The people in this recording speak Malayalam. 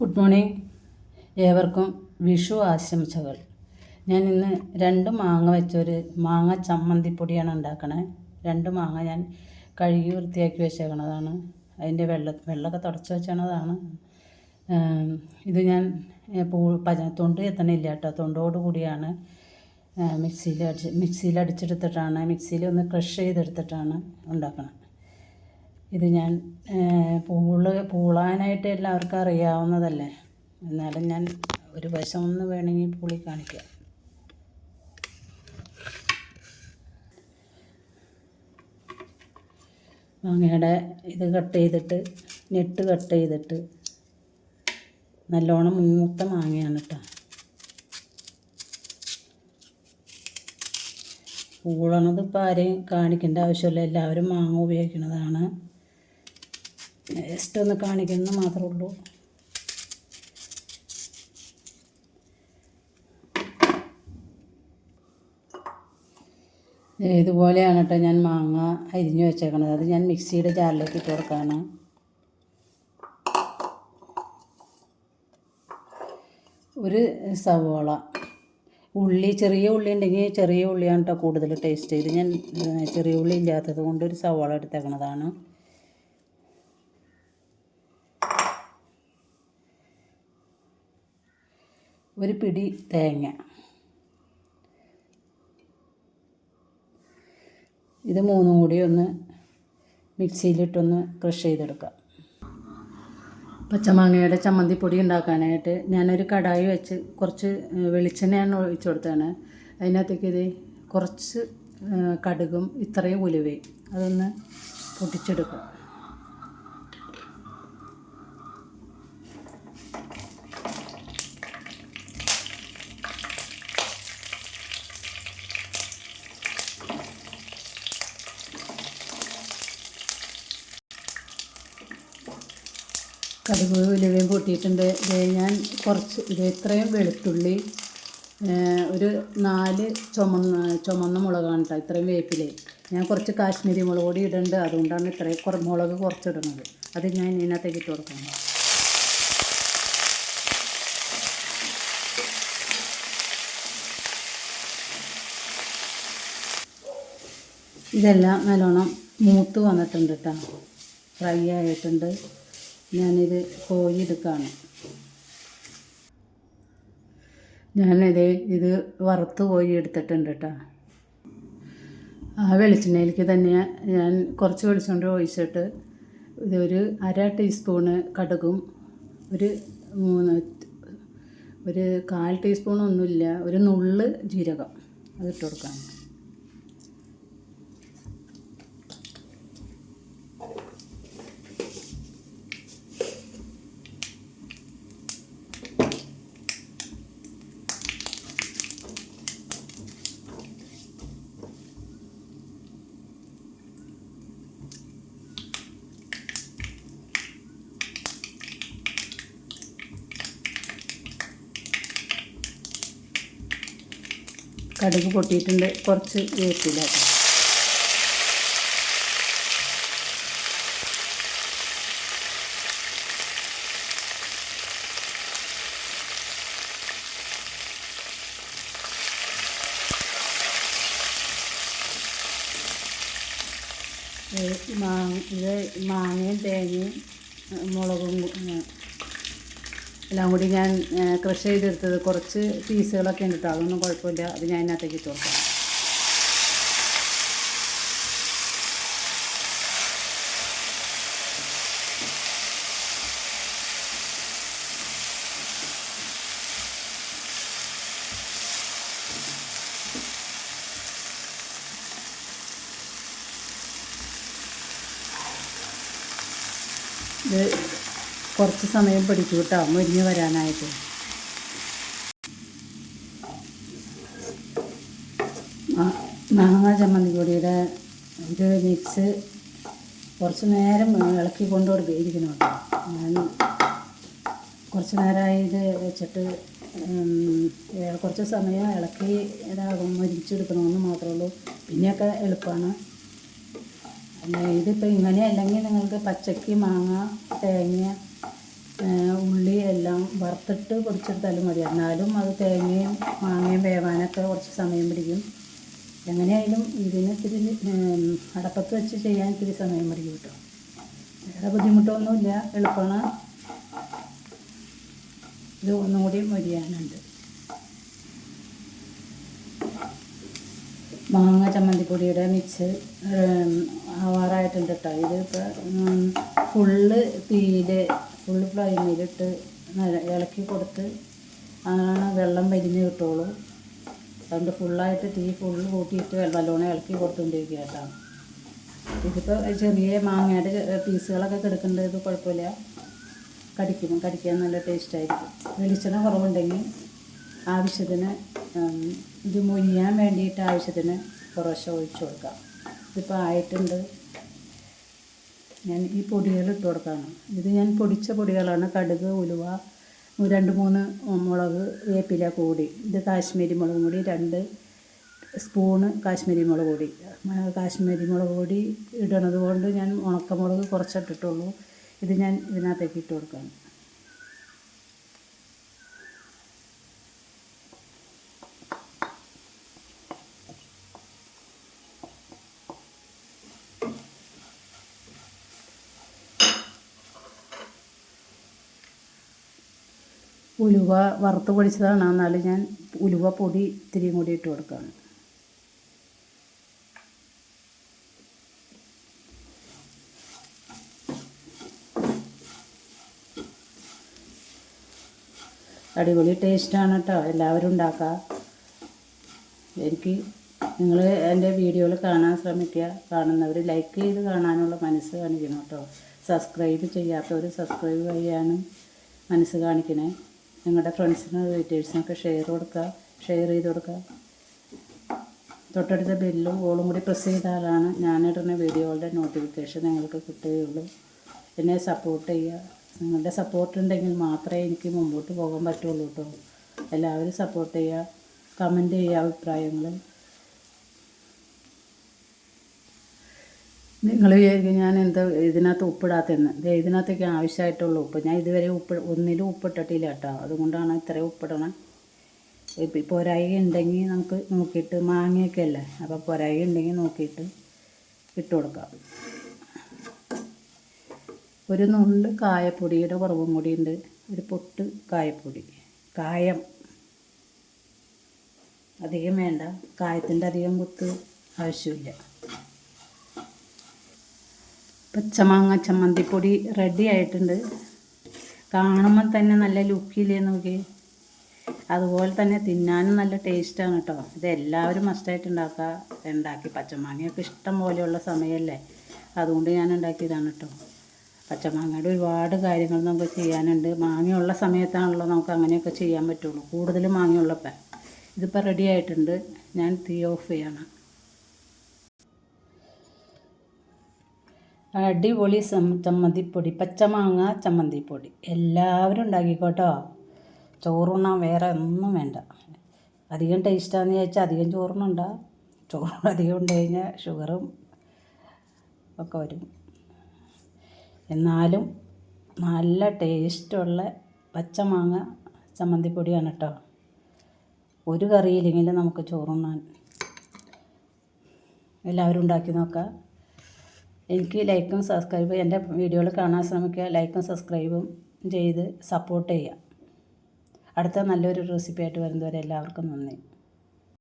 Good morning. ഏവർക്കും വിഷു ആശംസകൾ. ഞാൻ ഇന്ന് രണ്ട് മാങ്ങ വെച്ചൊരു മാങ്ങ ചമ്മന്തിപ്പൊടിയാണ് ഉണ്ടാക്കണേ. രണ്ട് മാങ്ങ ഞാൻ കഴുകി വൃത്തിയാക്കി വെച്ചേക്കണതാണ്. അതിന്റെ വെള്ള വെള്ളമൊക്കെ തുടച്ച് വെച്ചണതാണ് ഇത് ഞാൻ പൂ പച തൊണ്ട് എത്തണില്ല കേട്ടോ. തൊണ്ടോട് കൂടിയാണ് മിക്സിയിൽ അടിച്ച് മിക്സിയിൽ അടിച്ചെടുത്തിട്ടാണ് മിക്സിയിൽ ഒന്ന് ക്രഷ് ചെയ്തെടുത്തിട്ടാണ് ഉണ്ടാക്കുന്നത് ഇത് ഞാൻ പൂൾ പൂളാനായിട്ട് എല്ലാവർക്കും അറിയാവുന്നതല്ലേ? എന്നാലും ഞാൻ ഒരു വശം ഒന്ന് വേണമെങ്കിൽ പൂളി കാണിക്കാം. മാങ്ങയുടെ ഇത് കട്ട് ചെയ്തിട്ട് നെട്ട് കട്ട് ചെയ്തിട്ട് നല്ലോണം മൂത്ത മാങ്ങയാണ് കേട്ടോ പൂളണത് ഇപ്പോൾ ആരെയും കാണിക്കേണ്ട ആവശ്യമില്ല. എല്ലാവരും മാങ്ങ ഉപയോഗിക്കുന്നതാണ്. ജസ്റ്റ് ഒന്ന് കാണിക്കുന്നു മാത്രമേ ഉള്ളൂ ഇതുപോലെയാണ് കേട്ടോ ഞാൻ മാങ്ങ അരിഞ്ഞു വെച്ചേക്കണത്. അത് ഞാൻ മിക്സിയുടെ ജാറിലേക്ക് ഇട്ട് കൊടുക്കുകയാണ് ഒരു സവോള. ഉള്ളി ചെറിയ ഉള്ളി ഉണ്ടെങ്കിൽ ചെറിയ ഉള്ളിയാണ് കേട്ടോ കൂടുതൽ ടേസ്റ്റ് ഇത് ഞാൻ ചെറിയ ഉള്ളി ഇല്ലാത്തത് കൊണ്ട് ഒരു സവോള എടുത്തേക്കണതാണ്. ഒരു പിടി തേങ്ങ. ഇത് മൂന്നും കൂടി ഒന്ന് മിക്സിയിലിട്ടൊന്ന് ക്രഷ് ചെയ്തെടുക്കാം. പച്ചമാങ്ങയുടെ ചമ്മന്തിപ്പൊടി ഉണ്ടാക്കാനായിട്ട് ഞാനൊരു കടായി വെച്ച് കുറച്ച് വെളിച്ചെണ്ണയാണ് ഒഴിച്ചു കൊടുത്താണ്. അതിനകത്തേക്ക് ഇത് കുറച്ച് കടുകും ഇത്രയും ഉലുവയും അതൊന്ന് പൊട്ടിച്ചെടുക്കുക കടുക് ഉലുവയും പൊട്ടിയിട്ടുണ്ട് ഇത് ഞാൻ കുറച്ച് ഇത് ഇത്രയും വെളുത്തുള്ളി ഒരു നാല് ചുമന്ന ചുമന്ന മുളകാണ് കേട്ടോ ഇത്രയും വേപ്പിലേ. ഞാൻ കുറച്ച് കാശ്മീരി മുളക് കൂടി ഇടുന്നുണ്ട് അതുകൊണ്ടാണ് ഇത്രയും കുറ മുളക് കുറച്ചിടുന്നത്. അത് ഞാൻ ഇതിനകത്തേക്ക് ഇട്ട് കൊടുക്കണം ഇതെല്ലാം നല്ലോണം മൂത്ത് വന്നിട്ടുണ്ട് കേട്ടോ ഫ്രൈ ആയിട്ടുണ്ട്. ഞാനിത് കോഴിയെടുക്കാണ് ഞാനിത് ഇത് വറുത്ത് കോഴി എടുത്തിട്ടുണ്ട് കേട്ടോ ആ വെളിച്ചെണ്ണയിലേക്ക് തന്നെ ഞാൻ കുറച്ച് വെളിച്ചെണ്ണ ഒഴിച്ചിട്ട് ഇതൊരു അര ടീസ്പൂണ് കടുകും ഒരു മൂന്ന് ഒരു കാൽ ടീസ്പൂണൊന്നുമില്ല ഒരു നുള്ള് ജീരകം അതിട്ട് കൊടുക്കാം കടുക് പൊട്ടിയിട്ടുണ്ട്. കുറച്ച് വേപ്പില മാങ്ങ ഇത് മാങ്ങയും തേങ്ങയും മുളകും എല്ലാം കൂടി ഞാൻ ക്രഷ് ചെയ്തെടുത്തത് കുറച്ച് പീസുകളൊക്കെ ഉണ്ട് കേട്ടോ അതൊന്നും കുഴപ്പമില്ല. അത് ഞാൻ അതിനകത്തേക്ക് ഇട്ട് ഇത് കുറച്ച് സമയം പിടിക്കും കേട്ടോ. മുരിഞ്ഞ് വരാനായിട്ട്. മാങ്ങ ചമ്മന്തി പൊടിയുടെ ഇത് മിക്സ് കുറച്ച് നേരം ഇളക്കി ഇരിക്കണം കേട്ടോ. ഞാൻ കുറച്ച് നേരമായി ഇത് വെച്ചിട്ട് കുറച്ച് സമയം ഇളക്കി ഇതാകും മരിച്ചെടുക്കണമെന്ന് മാത്രമേ ഉള്ളൂ. പിന്നെയൊക്കെ എളുപ്പമാണ്. ഇതിപ്പോൾ ഇങ്ങനെ അല്ലെങ്കിൽ നിങ്ങൾക്ക് പച്ചക്ക് മാങ്ങ തേങ്ങ ഉള്ളി എല്ലാം വറുത്തിട്ട് പൊടിച്ചെടുത്താലും മതി. എന്നാലും അത് തേങ്ങയും മാങ്ങയും വേവാനൊക്കെ കുറച്ച് സമയം പിടിക്കും. എങ്ങനെയായാലും ഇതിന് ഇത്തിരി അടപ്പത്ത് വെച്ച് ചെയ്യാൻ ഇത്തിരി സമയം പിടിക്കും കേട്ടോ. വേറെ ബുദ്ധിമുട്ടൊന്നുമില്ല. എളുപ്പമാണ്. ഇത് ഒന്നുകൂടി മൊരിയാനുണ്ട് മാങ്ങ ചമ്മന്തിപ്പൊടിയുടെ മിക്സ് ആവാറായിട്ടുണ്ട് കേട്ടോ ഇത് ഇപ്പോൾ ഫുള്ള് തീയിൽ ഫുള്ള് ഫ്ലൈമിലിട്ട് ഇളക്കി കൊടുത്ത് ആണ് വെള്ളം വലിഞ്ഞ് കിട്ടുള്ളൂ. അതുകൊണ്ട് ഫുള്ളായിട്ട് തീ ഫുള്ള് കൂട്ടിയിട്ട് നല്ലോണം ഇളക്കി കൊടുത്തുകൊണ്ടിരിക്കുക കേട്ടോ ഇതിപ്പോൾ ചെറിയ മാങ്ങയുടെ പീസുകളൊക്കെ കിടക്കേണ്ടത് കുഴപ്പമില്ല. കടിക്കും കടിക്കാൻ നല്ല ടേസ്റ്റായിരിക്കും വെളിച്ചെണ്ണ കുറവുണ്ടെങ്കിൽ ആവശ്യത്തിന് ഇത് മുരിയാൻ വേണ്ടിയിട്ട് ആവശ്യത്തിന് കുറേശ്ശെ ഒഴിച്ചു കൊടുക്കാം. ഇതിപ്പോൾ ആയിട്ടുണ്ട്. ഞാൻ ഈ പൊടികൾ ഇട്ട് കൊടുക്കുകയാണ് ഇത് ഞാൻ പൊടിച്ച പൊടികളാണ്. കടുക് ഉലുവ രണ്ട് മൂന്ന് മുളക് വേപ്പില കൂടി. ഇത് കാശ്മീരി മുളകും കൂടി രണ്ട് സ്പൂണ് കാശ്മീരി മുളക് കൂടി. കാശ്മീരി മുളക് കൂടി ഇടണത് കൊണ്ട് ഞാൻ ഉണക്കമുളക് കുറച്ചിട്ടിട്ടുള്ളൂ ഇത് ഞാൻ ഇതിനകത്തേക്ക് ഇട്ട് കൊടുക്കുകയാണ് ഉലുവ വറുത്ത് പൊടിച്ചതാണ്. എന്നാലും ഞാൻ ഉലുവ പൊടി ഇത്തിരിയും കൂടി ഇട്ട് കൊടുക്കുകയാണ് അടിപൊളി ടേസ്റ്റാണ് കേട്ടോ എല്ലാവരും ഉണ്ടാക്കുക എനിക്ക് നിങ്ങൾ എന്റെ വീഡിയോകൾ കാണാൻ ശ്രമിക്കുക. കാണുന്നവർ ലൈക്ക് ചെയ്ത് കാണാനുള്ള മനസ്സ് കാണിക്കണം കേട്ടോ സബ്സ്ക്രൈബ് ചെയ്യാത്തവർ സബ്സ്ക്രൈബ് ചെയ്യാനും മനസ്സ് കാണിക്കണേ. നിങ്ങളുടെ ഫ്രണ്ട്സിനും റിലേറ്റീവ്സിനൊക്കെ ഷെയർ കൊടുക്കുക ഷെയർ ചെയ്ത് കൊടുക്കുക. തൊട്ടടുത്ത ബെല്ലും ഓളും കൂടി പ്രസ് ചെയ്താലാണ് ഞാനിടുന്ന വീഡിയോകളുടെ നോട്ടിഫിക്കേഷൻ നിങ്ങൾക്ക് കിട്ടുകയുള്ളൂ. എന്നെ സപ്പോർട്ട് ചെയ്യുക. നിങ്ങളുടെ സപ്പോർട്ട് ഉണ്ടെങ്കിൽ മാത്രമേ എനിക്ക് മുമ്പോട്ട് പോകാൻ പറ്റുള്ളൂ കേട്ടോ എല്ലാവരും സപ്പോർട്ട് ചെയ്യുക. കമന്റ് ചെയ്യുക അഭിപ്രായങ്ങൾ. നിങ്ങൾ വിചാരിക്കും ഞാൻ എന്താ ഇതിനകത്ത് ഉപ്പിടാത്തെന്ന് ദേ ഇതിനകത്തേക്ക് ആവശ്യമായിട്ടുള്ള ഉപ്പ്. ഞാൻ ഇതുവരെ ഉപ്പ് ഒന്നിലും ഉപ്പിട്ടിട്ടില്ല കേട്ടോ. അതുകൊണ്ടാണ് ഇത്രയും ഉപ്പിടണം. ഇപ്പം പോരായി ഉണ്ടെങ്കിൽ നമുക്ക് നോക്കിയിട്ട് മാങ്ങയൊക്കെ അല്ലേ? അപ്പോൾ പോരായി ഉണ്ടെങ്കിൽ നോക്കിയിട്ട് ഇട്ട് കൊടുക്കാം. ഒരു നുണ്ട് കായപ്പൊടിയുടെ കുറവും കൂടി ഉണ്ട്. ഒരു പൊട്ട് കായപ്പൊടി. കായം. അധികം വേണ്ട. കായത്തിന്റെ അധികം കുത്ത് ആവശ്യമില്ല. പച്ചമാങ്ങ ചമ്മന്തിപ്പൊടി റെഡി ആയിട്ടുണ്ട്. കാണുമ്പോൾ തന്നെ നല്ല ലുക്കില്ലേ നോക്കി. അതുപോലെ തന്നെ തിന്നാനും നല്ല ടേസ്റ്റാണ് കേട്ടോ ഇത് എല്ലാവരും മസ്റ്റായിട്ട് ഉണ്ടാക്കുക ഉണ്ടാക്കി പച്ചമാങ്ങയൊക്കെ ഇഷ്ടം പോലെയുള്ള സമയമല്ലേ അതുകൊണ്ട് ഞാൻ ഉണ്ടാക്കിയതാണ് കേട്ടോ പച്ചമാങ്ങയുടെ ഒരുപാട് കാര്യങ്ങൾ നമുക്ക് ചെയ്യാനുണ്ട്. മാങ്ങയുള്ള സമയത്താണല്ലോ നമുക്ക് അങ്ങനെയൊക്കെ ചെയ്യാൻ പറ്റുള്ളൂ. കൂടുതൽ മാങ്ങയുള്ളപ്പോൾ ഇതിപ്പോൾ റെഡി ആയിട്ടുണ്ട്. ഞാൻ തീ ഓഫ് ചെയ്യണം. അടിപൊളി ചമ്മന്തിപ്പൊടി പച്ചമാങ്ങ ചമ്മന്തിപ്പൊടി. എല്ലാവരും ഉണ്ടാക്കിക്കോട്ടോ. ചോറുണ്ണാൻ വേറെ ഒന്നും വേണ്ട. അധികം ടേസ്റ്റാന്ന് ചോദിച്ചാൽ അധികം ചോറുണ്ണണ്ട. ചോറ് അധികം ഉണ്ട് കഴിഞ്ഞാൽ ഷുഗറും ഒക്കെ വരും. എന്നാലും നല്ല ടേസ്റ്റുള്ള പച്ചമാങ്ങ ചമ്മന്തിപ്പൊടിയാണ് കേട്ടോ ഒരു കറിയില്ലെങ്കിലും നമുക്ക് ചോറുണ്ണാൻ എല്ലാവരും ഉണ്ടാക്കി നോക്കാം. എനിക്ക് ലൈക്കും സബ്സ്ക്രൈബും എന്റെ വീഡിയോകൾ കാണാൻ ശ്രമിക്കുക. ലൈക്കും സബ്സ്ക്രൈബും ചെയ്ത് സപ്പോർട്ട് ചെയ്യുക. അടുത്ത നല്ലൊരു റെസിപ്പി ആയിട്ട് വരുന്നവരെ എല്ലാവർക്കും നന്ദി.